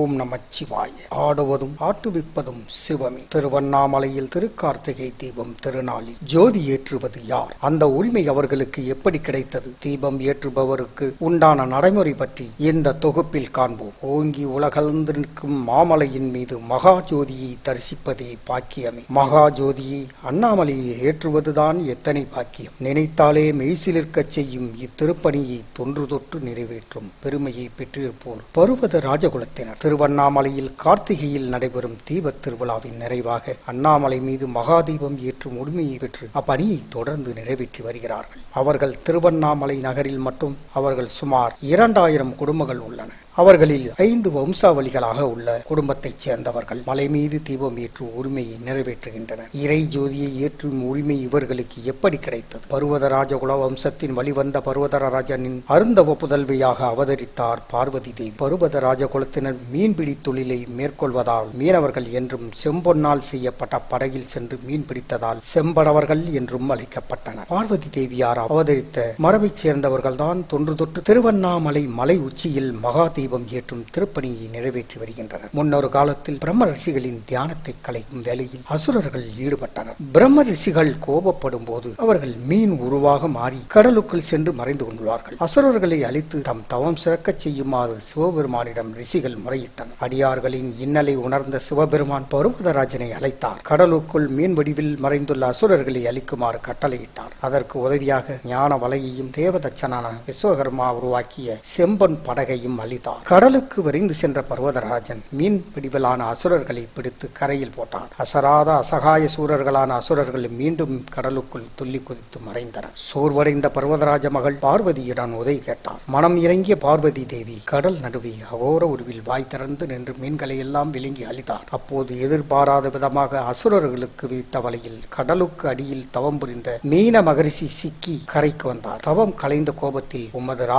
ஓம் நமச்சிவாய ஆடுவதும் ஆட்டுவிப்பதும் சிவமே. திருவண்ணாமலையில் திருக்கார்த்திகை தீபம் திருநாளில் ஜோதி ஏற்றுவது யார்? அந்த உரிமை அவர்களுக்கு எப்படி கிடைத்தது? தீபம் ஏற்றுபவருக்கு உண்டான நடைமுறை பற்றி இந்த தொகுப்பில் காண்போம். ஓங்கி உலகழ்ந்து நிற்கும் மாமலையின் மீது மகா ஜோதியை தரிசிப்பதே பாக்கியமே. மகா ஜோதியை அண்ணாமலையை ஏற்றுவதுதான் எத்தனை பாக்கியம். நினைத்தாலே மெய்சிலிருக்கச் செய்யும் இத்திருப்பணியை தொன்று தொற்று நிறைவேற்றும் பெருமையை பெற்றிருப்போர் பருவத ராஜகுலத்தினர். திருவண்ணாமலையில் கார்த்திகையில் நடைபெறும் தீபத் திருவிழாவின் நிறைவாக அண்ணாமலை மீது மகாதீபம் ஏற்றும் உரிமையை பெற்று அப்பணியை தொடர்ந்து நிறைவேற்றி வருகிறார்கள். அவர்கள் திருவண்ணாமலை நகரில் மட்டும் அவர்கள் சுமார் இரண்டாயிரம் குடும்பங்கள் உள்ளன. அவர்களில் ஐந்து வம்சாவளிகளாக உள்ள குடும்பத்தைச் சேர்ந்தவர்கள் மலை மீது தீபம் ஏற்றும் உரிமையை நிறைவேற்றுகின்றனர். இறை ஜோதியை ஏற்றும் உரிமை இவர்களுக்கு எப்படி கிடைத்தது? பருவதராஜகுல வம்சத்தின் வழிவந்த பருவதராஜனின் அருந்தவ புதல்வியாக அவதரித்தார் பார்வதி தேவி. பருவத ராஜகுலத்தினர் மீன்பிடி தொழிலை மேற்கொள்வதால் மீனவர்கள் என்றும் செம்பொன்னால் செய்யப்பட்ட படகில் சென்று மீன் பிடித்ததால் செம்படவர்கள் என்றும் அழைக்கப்பட்டனர். பார்வதி தேவியார் அவதரித்த மரபைச் சேர்ந்தவர்கள்தான் தொன்று தொற்று திருவண்ணாமலை மலை உச்சியில் மகா தீபம் ஏற்றும் திருப்பணியை நிறைவேற்றி வருகின்றனர். முன்னொரு காலத்தில் பிரம்ம ரிஷிகளின் தியானத்தை கலைக்கும் வேலையில் அசுரர்கள் ஈடுபட்டனர். பிரம்ம ரிஷிகள் கோபப்படும் போது அவர்கள் மீன் உருவாக மாறி கடலுக்குள் சென்று மறைந்து கொண்டுள்ளார்கள். அசுரர்களை அழித்து தம் தவம் சிறக்கச் செய்யுமாறு சிவபெருமானிடம் ரிஷிகள் முறையிட்டனர். அடியார்களின் இன்னலை உணர்ந்த சிவபெருமான் பருவதராஜனை அழைத்தார். கடலுக்குள் மீன் வடிவில் மறைந்துள்ள அசுரர்களை அழிக்குமாறு கட்டளையிட்டார். அதற்கு உதவியாக ஞான வலையையும் தேவதச்சனான விஸ்வகர்மா உருவாக்கிய செம்பன் படகையும் அளித்தார். கடலுக்கு விரைந்து சென்ற பர்வதராஜன் மீன் பிடிவிலான அசுரர்களை பிடித்து கரையில் போட்டார் அசராத அசகாய சூரர்களான அசுரர்கள் மீண்டும் கடலுக்குள் துள்ளி குதித்து மறைந்தனர். சோர்வடைந்த பர்வதராஜ மகள் பார்வதியிடம் உதவி கேட்டார் மனம் இறங்கிய பார்வதி தேவி கடல் நடுவே அகோர உருவில் வாய் திறந்து நின்று மீன்களை எல்லாம் விழுங்கி அழித்தார் அப்போது எதிர்பாராத விதமாக அசுரர்களுக்கு விதித்த வலையில் கடலுக்கு அடியில் தவம் புரிந்த மீன மகரிஷி சிக்கி கரைக்கு வந்தார். தவம் கலைந்த கோபத்தில் உமது ரா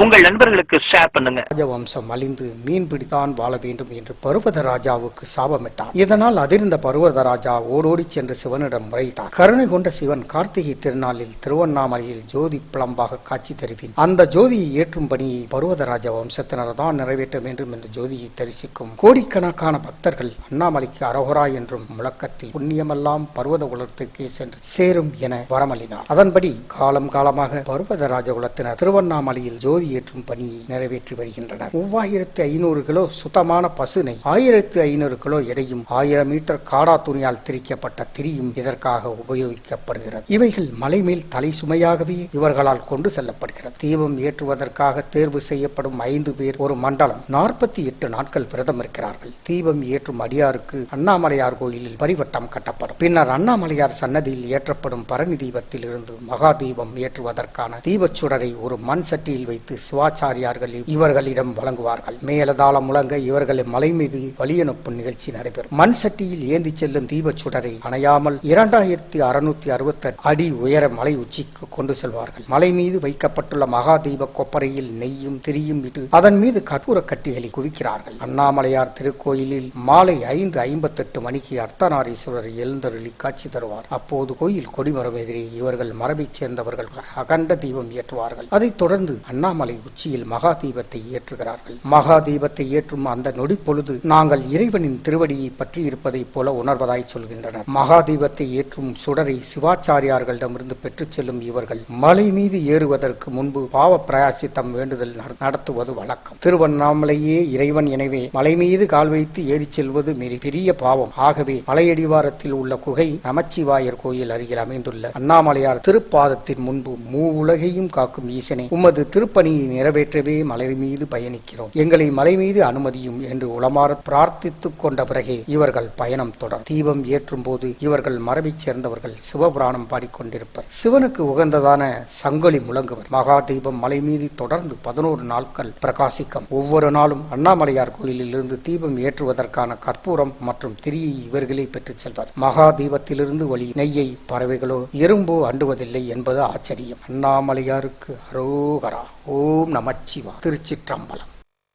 உங்கள் நண்பர்களுக்கு ஷேர் பண்ணுங்க. ராஜவம்சம் அழிந்து மீன் பிடித்தான் வாழ வேண்டும் என்று பருவத ராஜாவுக்கு சாபமிட்டார் இதனால் அதிர்ந்த பருவத ராஜா ஓடோடி சென்று சிவனிடம் முறையிட்டார் கருணை கொண்ட சிவன் கார்த்திகை திருநாளில் திருவண்ணாமலையில் ஜோதி பிளம்பாக காட்சி தருவின். அந்த ஜோதியை ஏற்றும் பணியை பருவத ராஜா வம்சத்தினர் தான் நிறைவேற்ற வேண்டும் என்று ஜோதியை தரிசிக்கும் கோடிக்கணக்கான பக்தர்கள் அண்ணாமலைக்கு அரோகரா என்றும் முழக்கத்தில் புண்ணியமெல்லாம் பருவத குலத்திற்கே சென்று சேரும் என வரமளினார். அதன்படி காலம் காலமாக பருவத ராஜகுலத்தினர் திருவண்ணாமலையில் ஜோதி ஏற்றும் பணியை நிறைவேற்றி வருகின்றனர். மூவாயிரத்து ஐநூறு கிலோ சுத்தமான பசுனை ஆயிரத்து ஐநூறு கிலோ எடையும் ஆயிரம் மீட்டர் காடா துணியால் திரிக்கப்பட்ட திரியும் இதற்காக உபயோகிக்கப்படுகிறது? இவைகள் மலை மேல் தலை சுமையாகவே இவர்களால் கொண்டு செல்லப்படுகிறது. தீபம் ஏற்றுவதற்காக தேர்வு செய்யப்படும் ஐந்து பேர் ஒரு மண்டலம். நாற்பத்தி எட்டு நாட்கள் விரதம் இருக்கிறார்கள். தீபம் ஏற்றும் அடியாருக்கு அண்ணாமலையார் கோயிலில் பரிவட்டம் கட்டப்படும். பின்னர் அண்ணாமலையார் சன்னதியில் ஏற்றப்படும் பரணி தீபத்தில் இருந்து மகா தீபம் ஏற்றுவதற்கான தீபச் சுடரை ஒரு மண் சட்டியில் வைத்து சிவாச்சாரியார்கள் இவர்களிடம் வழங்குவார்கள். மேலதாளம் முழங்க இவர்களை மலை மீது வழியனுப்பும் நிகழ்ச்சி நடைபெறும். மண் சட்டியில் ஏந்தி செல்லும் தீபச் சுடரை அணையாமல் இரண்டாயிரத்தி அறுநூத்தி அறுபத்தி அடி உயர மலை உச்சிக்கு கொண்டு செல்வார்கள். மலை மீது வைக்கப்பட்டுள்ள மகா தீப கொப்பரையில் நெய்யும் திரியும் இட்டு அதன் மீது கற்பூர கட்டிகளை குவிக்கிறார்கள். அண்ணாமலையார் திருக்கோயிலில் மாலை ஐந்து ஐம்பத்தெட்டு மணிக்கு அர்த்தநாரீஸ்வரர் எழுந்தருளி காட்சி தருவார். அப்போது கோயில் கொடிமரம் எதிரே இவர்கள் மரபைச் சேர்ந்தவர்கள். அகண்ட தீபம் இயற்றுவார்கள் அதைத் தொடர்ந்து அண்ணாமலை உச்சியில் மகா தீபத்தை ஏற்றுகிறார்கள். மகா தீபத்தை ஏற்றும் அந்த நொடி பொழுது நாங்கள் இறைவனின் திருவடியை பற்றி இருப்பதைப் போல உணர்வதாய் சொல்கின்றனர். மகா தீபத்தை ஏற்றும் சுடரை சிவாச்சாரியார்களிடமிருந்து பெற்றுச் செல்லும் இவர்கள் மலை மீது ஏறுவதற்கு முன்பு பாவ பிரயாசித்தம் வேண்டுதல் நடத்துவது வழக்கம். திருவண்ணாமலையே இறைவன் எனவே மலை மீது கால் வைத்து ஏறிச் செல்வது மிக பெரிய பாவம். ஆகவே மலையடிவாரத்தில் உள்ள குகை நமச்சிவாயர் கோயில் அருகில் அமைந்துள்ள அண்ணாமலையார் திருப்பாதத்தின் முன்பு மூ உலகையும் காக்கும் ஈசனை. உமது திருப்பணி பணியை நிறைவேற்றவே மலை மீது பயணிக்கிறோம். எங்களை மலை மீது அனுமதியும் என்று உளமாற பிரார்த்தித்துக் கொண்ட பிறகே இவர்கள் பயணம் தொடர். தீபம் ஏற்றும் போது இவர்கள் மரபைச் சேர்ந்தவர்கள் சிவபுராணம் பாடிக்கொண்டிருப்பர். சிவனுக்கு உகந்ததான சங்கொலி முழங்குவர். மகா தீபம் மலை மீது தொடர்ந்து பதினோரு நாட்கள் பிரகாசிக்கும். ஒவ்வொரு நாளும் அண்ணாமலையார் கோயிலில் இருந்து தீபம் ஏற்றுவதற்கான கற்பூரம் மற்றும் திரியை இவர்களே பெற்றுச் செல்வர். மகா தீபத்திலிருந்து வழி நெய்யை பறவைகளோ எறும்போ அண்டுவதில்லை என்பது ஆச்சரியம். அண்ணாமலையாருக்கு அரோகரா. ஓம் நமச்சிவா திருச்சிற்றம்பலம்.